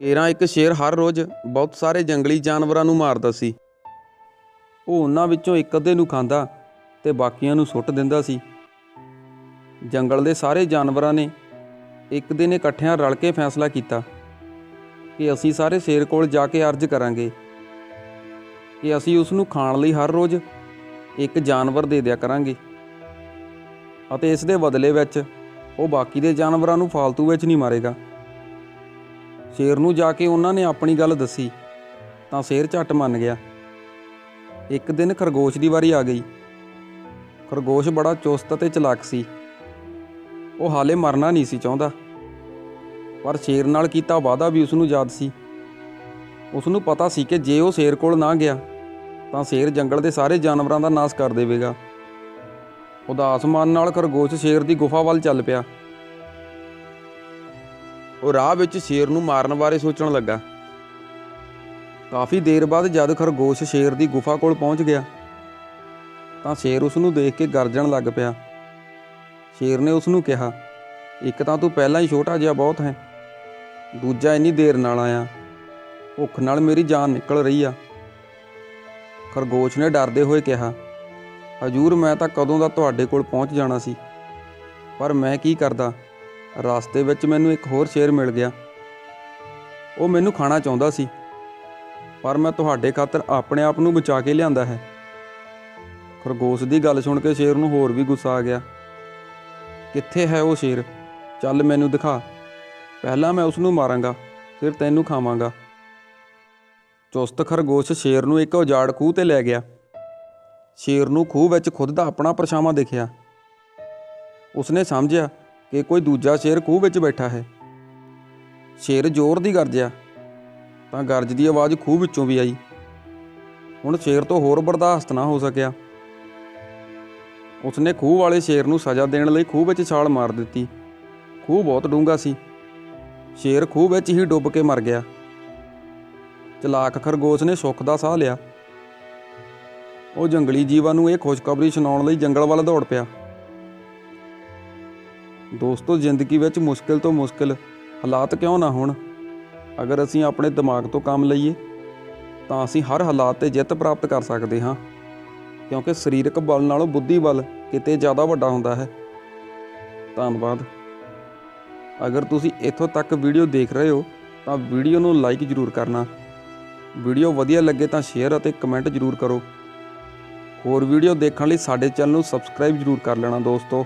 ਕੇਰਾਂ ਇੱਕ ਸ਼ੇਰ ਹਰ ਰੋਜ਼ ਬਹੁਤ ਸਾਰੇ ਜੰਗਲੀ ਜਾਨਵਰਾਂ ਨੂੰ ਮਾਰਦਾ ਸੀ। ਉਹ ਉਹਨਾਂ ਵਿੱਚੋਂ ਇੱਕ ਅੱਧੇ ਨੂੰ ਖਾਂਦਾ ਤੇ ਬਾਕੀਆਂ ਨੂੰ ਸੁੱਟ ਦਿੰਦਾ ਸੀ। ਜੰਗਲ ਦੇ ਸਾਰੇ ਜਾਨਵਰਾਂ ਨੇ ਇੱਕ ਦਿਨ ਇਕੱਠਿਆਂ ਰਲ ਕੇ ਫੈਸਲਾ ਕੀਤਾ ਕਿ ਅਸੀਂ ਸਾਰੇ ਸ਼ੇਰ ਕੋਲ ਜਾ ਕੇ ਅਰਜ਼ ਕਰਾਂਗੇ ਕਿ ਅਸੀਂ ਉਸ ਨੂੰ ਖਾਣ ਲਈ ਹਰ ਰੋਜ਼ ਇੱਕ ਜਾਨਵਰ ਦੇ ਦਿਆ ਕਰਾਂਗੇ ਅਤੇ ਇਸ ਦੇ ਬਦਲੇ ਵਿੱਚ ਉਹ ਬਾਕੀ ਦੇ ਜਾਨਵਰਾਂ ਨੂੰ ਫਾਲਤੂ ਵਿੱਚ ਨਹੀਂ ਮਾਰੇਗਾ। ਸ਼ੇਰ ਨੂੰ ਜਾ ਕੇ ਉਹਨਾਂ ਨੇ ਆਪਣੀ ਗੱਲ ਦੱਸੀ, ਤਾਂ ਸ਼ੇਰ ਝੱਟ ਮੰਨ ਗਿਆ। ਇੱਕ ਦਿਨ ਖਰਗੋਸ਼ ਦੀ ਵਾਰੀ ਆ ਗਈ। ਖਰਗੋਸ਼ ਬੜਾ ਚੁਸਤ ਅਤੇ ਚਲਾਕ ਸੀ। ਉਹ ਹਾਲੇ ਮਰਨਾ ਨਹੀਂ ਸੀ ਚਾਹੁੰਦਾ। ਪਰ ਸ਼ੇਰ ਨਾਲ ਕੀਤਾ ਵਾਅਦਾ ਵੀ ਉਸ ਨੂੰ ਯਾਦ ਸੀ। ਉਸ ਨੂੰ ਪਤਾ ਸੀ ਕਿ ਜੇ ਉਹ ਸ਼ੇਰ ਕੋਲ ਨਾ ਗਿਆ, ਤਾਂ ਸ਼ੇਰ ਜੰਗਲ ਦੇ ਸਾਰੇ ਜਾਨਵਰਾਂ ਦਾ ਨਾਸ਼ ਕਰ ਦੇਵੇਗਾ। ਉਦਾਸ ਮਨ ਨਾਲ ਖਰਗੋਸ਼ ਸ਼ੇਰ ਦੀ ਗੁਫਾ ਵੱਲ ਚੱਲ ਪਿਆ। ਉਹ ਰਾਹ ਵਿੱਚ ਸ਼ੇਰ ਨੂੰ ਮਾਰਨ ਬਾਰੇ ਸੋਚਣ ਲੱਗਾ। ਕਾਫੀ ਦੇਰ ਬਾਅਦ ਜਦ ਖਰਗੋਸ਼ ਸ਼ੇਰ ਦੀ ਗੁਫਾ ਕੋਲ ਪਹੁੰਚ ਗਿਆ, ਤਾਂ ਸ਼ੇਰ ਉਸ ਨੂੰ ਦੇਖ ਕੇ ਗਰਜਣ ਲੱਗ ਪਿਆ। ਸ਼ੇਰ ਨੇ ਉਸ ਨੂੰ ਕਿਹਾ, ਇੱਕ ਤਾਂ ਤੂੰ ਪਹਿਲਾਂ ਹੀ ਛੋਟਾ ਜਿਹਾ ਬਹੁਤ ਹੈ, ਦੂਜਾ ਇੰਨੀ ਦੇਰ ਨਾਲ ਆਇਆ, ਭੁੱਖ ਨਾਲ ਮੇਰੀ ਜਾਨ ਨਿਕਲ ਰਹੀ ਆ। ਖਰਗੋਸ਼ ਨੇ ਡਰਦੇ ਹੋਏ ਕਿਹਾ, ਹਜੂਰ, ਮੈਂ ਤਾਂ ਕਦੋਂ ਦਾ ਤੁਹਾਡੇ ਕੋਲ ਪਹੁੰਚ ਜਾਣਾ ਸੀ, ਪਰ ਮੈਂ ਕੀ ਕਰਦਾ ਰਸਤੇ ਵਿੱਚ ਮੈਨੂੰ ਇੱਕ ਹੋਰ ਸ਼ੇਰ ਮਿਲ ਗਿਆ। ਉਹ ਮੈਨੂੰ ਖਾਣਾ ਚਾਹੁੰਦਾ ਸੀ, ਪਰ ਮੈਂ ਤੁਹਾਡੇ ਖਾਤਰ ਆਪਣੇ ਆਪ ਨੂੰ ਬਚਾ ਕੇ ਲਿਆਂਦਾ ਹੈ। ਖਰਗੋਸ਼ ਦੀ ਗੱਲ ਸੁਣ ਕੇ ਸ਼ੇਰ ਨੂੰ ਹੋਰ ਵੀ ਗੁੱਸਾ ਆ ਗਿਆ। ਕਿੱਥੇ ਹੈ ਉਹ ਸ਼ੇਰ? ਚੱਲ ਮੈਨੂੰ ਦਿਖਾ। ਪਹਿਲਾਂ ਮੈਂ ਉਸ ਨੂੰ ਮਾਰਾਂਗਾ, ਫਿਰ ਤੈਨੂੰ ਖਾਵਾਂਗਾ। ਚੁਸਤ ਖਰਗੋਸ਼ ਸ਼ੇਰ ਨੂੰ ਇੱਕ ਉਜਾੜ ਖੂਹ ਤੇ ਲੈ ਗਿਆ। ਸ਼ੇਰ ਨੂੰ ਖੂਹ ਵਿੱਚ ਖੁਦ ਦਾ ਆਪਣਾ ਪਰਛਾਵਾਂ ਦਿਖਿਆ। ਉਸਨੇ ਸਮਝਿਆ ਕਿ ਕੋਈ ਦੂਜਾ ਸ਼ੇਰ ਖੂਹ ਵਿੱਚ ਬੈਠਾ ਹੈ। ਸ਼ੇਰ ਜ਼ੋਰ ਦੀ ਗਰਜਿਆ ਤਾਂ ਗਰਜ ਦੀ ਆਵਾਜ਼ ਖੂਹ ਵਿੱਚੋਂ ਵੀ ਆਈ। ਹੁਣ ਸ਼ੇਰ ਤੋਂ ਹੋਰ ਬਰਦਾਸ਼ਤ ਨਾ ਹੋ ਸਕਿਆ। ਉਸਨੇ ਖੂਹ ਵਾਲੇ ਸ਼ੇਰ ਨੂੰ ਸਜ਼ਾ ਦੇਣ ਲਈ ਖੂਹ ਵਿੱਚ ਛਾਲ ਮਾਰ ਦਿੱਤੀ। ਖੂਹ ਬਹੁਤ ਡੂੰਘਾ ਸੀ। ਸ਼ੇਰ ਖੂਹ ਵਿੱਚ ਹੀ ਡੁੱਬ ਕੇ ਮਰ ਗਿਆ। ਚਲਾਕ ਖਰਗੋਸ਼ ਨੇ ਸੁੱਖ ਦਾ ਸਾਹ ਲਿਆ। ਉਹ ਜੰਗਲੀ ਜੀਵਾਂ ਨੂੰ ਇਹ ਖੁਸ਼ਖਬਰੀ ਸੁਣਾਉਣ ਲਈ ਜੰਗਲ ਵੱਲ ਦੌੜ ਪਿਆ। ਦੋਸਤੋ, ਜ਼ਿੰਦਗੀ ਵਿੱਚ ਮੁਸ਼ਕਿਲ ਤੋਂ ਮੁਸ਼ਕਿਲ ਹਾਲਾਤ ਕਿਉਂ ਨਾ ਹੋਣ? ਅਗਰ ਅਸੀਂ ਆਪਣੇ ਦਿਮਾਗ ਤੋਂ ਕੰਮ ਲਈਏ, ਤਾਂ ਅਸੀਂ ਹਰ ਹਾਲਾਤ ਤੇ ਜਿੱਤ ਪ੍ਰਾਪਤ ਕਰ ਸਕਦੇ ਹਾਂ, ਕਿਉਂਕਿ ਸਰੀਰਕ ਬਲ ਨਾਲੋਂ ਬੁੱਧੀ ਬਲ ਕਿਤੇ ਜ਼ਿਆਦਾ ਵੱਡਾ ਹੁੰਦਾ ਹੈ। ਧੰਨਵਾਦ। ਅਗਰ ਤੁਸੀਂ ਇੱਥੋਂ ਤੱਕ ਵੀਡੀਓ ਦੇਖ ਰਹੇ ਹੋ, ਤਾਂ ਵੀਡੀਓ ਨੂੰ ਲਾਈਕ ਜ਼ਰੂਰ ਕਰਨਾ। ਵੀਡੀਓ ਵਧੀਆ ਲੱਗੇ ਤਾਂ ਸ਼ੇਅਰ ਅਤੇ ਕਮੈਂਟ ਜ਼ਰੂਰ ਕਰੋ। ਹੋਰ ਵੀਡੀਓ ਦੇਖਣ ਲਈ ਸਾਡੇ ਚੈਨਲ ਨੂੰ ਸਬਸਕ੍ਰਾਈਬ ਜ਼ਰੂਰ ਕਰ ਲੈਣਾ ਦੋਸਤੋ।